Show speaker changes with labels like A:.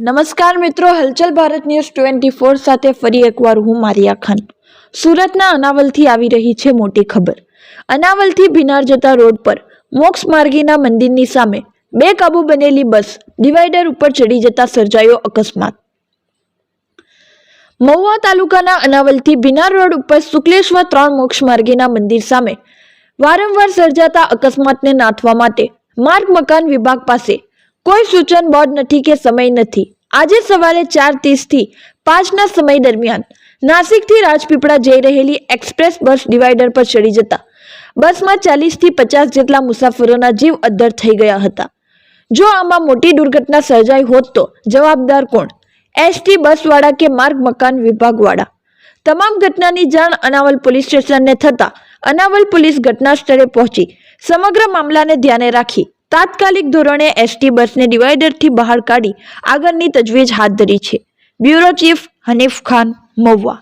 A: નમસ્કાર મિત્રો, હલચલ ભારત ન્યૂઝ ટ્વેન્ટી ફોર સાથે ફરી એકવાર હું મારિયા ખાન સુરતના અનાવલથી આવી રહી છે મોટી ખબર. અનાવલથી ભીનાર જતા રોડ પર મોક્ષ માર્ગીના મંદિરની સામે બે કાબુ બનેલી બસ ડિવાઈડર ઉપર ચડી જતા સર્જાયો અકસ્માત. મહુવા તાલુકાના અનાવલથી ભીનાર રોડ ઉપર શુક્લેશ્વર ત્રણ મોક્ષ માર્ગીના મંદિર સામે વારંવાર સર્જાતા અકસ્માતને નાથવા માટે માર્ગ મકાન વિભાગ પાસે કોઈ સૂચન બોર્ડ નથી કે સમય નથી. આજે સવારે ચાર ત્રીસથી પાંચના સમય દરમિયાન નાસિકથી રાજપીપળા જઈ રહેલી એક્સપ્રેસ બસ ડિવાઈડર પર ચડી જતા. બસમાં ચાલીસથી પચાસ જેટલા મુસાફરોના જીવ અદ્ધર થઈ ગયા હતા. જો આમાં મોટી દુર્ઘટના સર્જાઈ હોત તો જવાબદાર કોણ? એસટી બસવાળા કે માર્ગ મકાન વિભાગવાળા? તમામ ઘટનાની જાણ અનાવલ પોલીસ સ્ટેશનને થતાં અનાવલ પોલીસ ઘટના સ્થળે પહોંચી સમગ્ર મામલાને ધ્યાને રાખી તાત્કાલિક ધોરણે એસટી બસને ડિવાઈડરથી બહાર કાઢી આગળની તજવીજ હાથ ધરી છે. Bureau chief Hanif Khan, Mahuva.